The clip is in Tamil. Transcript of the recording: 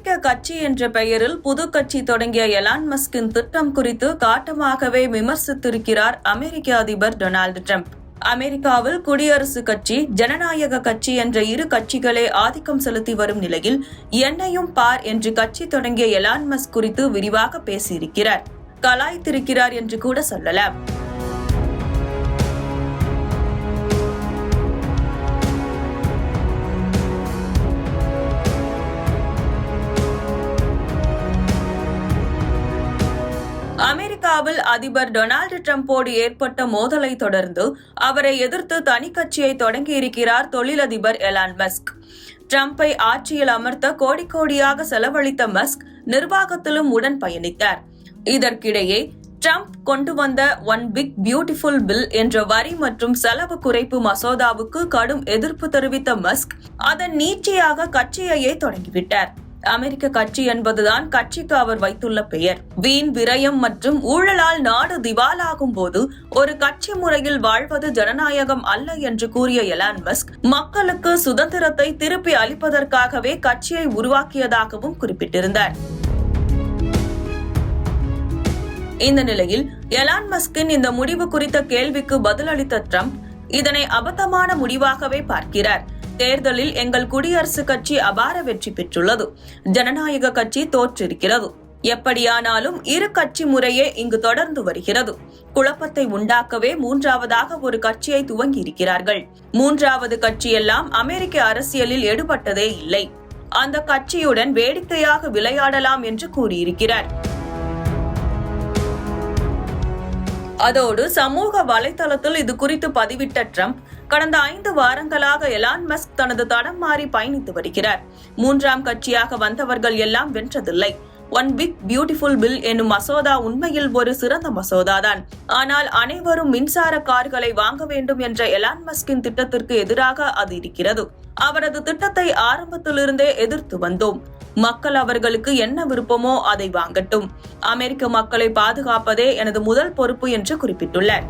அமெரிக்க கட்சி என்ற பெயரில் புது கட்சி தொடங்கிய எலான் மஸ்கின் திட்டம் குறித்து காட்டமாகவே விமர்சித்திருக்கிறார் அமெரிக்க அதிபர் டொனால்டு ட்ரம்ப். அமெரிக்காவில் குடியரசுக் கட்சி ஜனநாயக கட்சி என்ற இரு கட்சிகளே ஆதிக்கம் செலுத்தி வரும் நிலையில் என்னையும் பார் என்று கட்சி தொடங்கிய எலான் மஸ்க் குறித்து விரிவாக பேசியிருக்கிறார். கலாய்த்திருக்கிறார் என்று கூட சொல்லலாம். அமெரிக்காவில் அதிபர் டொனால்டு டிரம்போடு ஏற்பட்ட மோதலை தொடர்ந்து அவரை எதிர்த்து தனி கட்சியை தொடங்கியிருக்கிறார் தொழிலதிபர் எலான் மஸ்க். டிரம்பை ஆட்சியில் அமர்த்த கோடி கோடியாக செலவழித்த மஸ்க் நிர்வாகத்திலும் உடன் பயணித்தார். இதற்கிடையே ட்ரம்ப் கொண்டு வந்த ஒன் பிக் பியூட்டிஃபுல் பில் என்ற வரி மற்றும் செலவு குறைப்பு மசோதாவுக்கு கடும் எதிர்ப்பு தெரிவித்த மஸ்க் அதன் நீட்சியாக கட்சியையே தொடங்கிவிட்டார். அமெரிக்க கட்சி என்பதுதான் கட்சிக்கு அவர் வைத்துள்ள பெயர். வீண் விரயம் மற்றும் ஊழலால் நாடு திவாலாகும் போது ஒரு கட்சி முறையில் வாழ்வது ஜனநாயகம் அல்ல என்று கூறிய எலான் மஸ்க் மக்களுக்கு சுதந்திரத்தை திருப்பி அளிப்பதற்காகவே கட்சியை உருவாக்கியதாகவும் குறிப்பிட்டிருந்தார். இந்த நிலையில் எலான் மஸ்கின் இந்த முடிவு குறித்த கேள்விக்கு பதிலளித்த ட்ரம்ப் இதனை அபத்தமான முடிவாகவே பார்க்கிறார். தேர்தலில் எங்கள் குடியரசுக் கட்சி அபார வெற்றி பெற்றுள்ளது. ஜனநாயக கட்சி தோற்றிருக்கிறது. எப்படியானாலும் இரு கட்சி முறையே இங்கு தொடர்ந்து வருகிறது. குழப்பத்தை உண்டாக்கவே மூன்றாவதாக ஒரு கட்சியை துவங்கி இருக்கிறார்கள் மூன்றாவது கட்சியெல்லாம் அமெரிக்க அரசியலில் எடுபட்டதே இல்லை. அந்த கட்சியுடன் வேடிக்கையாக விளையாடலாம் என்று கூறியிருக்கிறார். அதோடு சமூக வலைதளத்தில் இது குறித்து பதிவிட்ட ட்ரம்ப் கடந்த ஐந்து வாரங்களாக எலான் மஸ்க் தனது தடம் மாறி பயணித்து வருகிறார். மூன்றாம் கட்சியாக வந்தவர்கள் எல்லாம் வென்றதில்லை. ஒன் பிக் பியூட்டிஃபுல் பில் என்னும் மசோதா உண்மையில் ஒரு சிறந்த மசோதாதான். ஆனால் அனைவரும் மின்சார கார்களை வாங்க வேண்டும் என்ற எலான் மஸ்கின் திட்டத்திற்கு எதிராக அது இருக்கிறது. அவரது திட்டத்தை ஆரம்பத்திலிருந்தே எதிர்த்து வந்தோம். மக்கள் அவர்களுக்கு என்ன விருப்பமோ அதை வாங்கட்டும். அமெரிக்க மக்களை பாதுகாப்பதே எனது முதல் பொறுப்பு என்று குறிப்பிட்டுள்ளார்.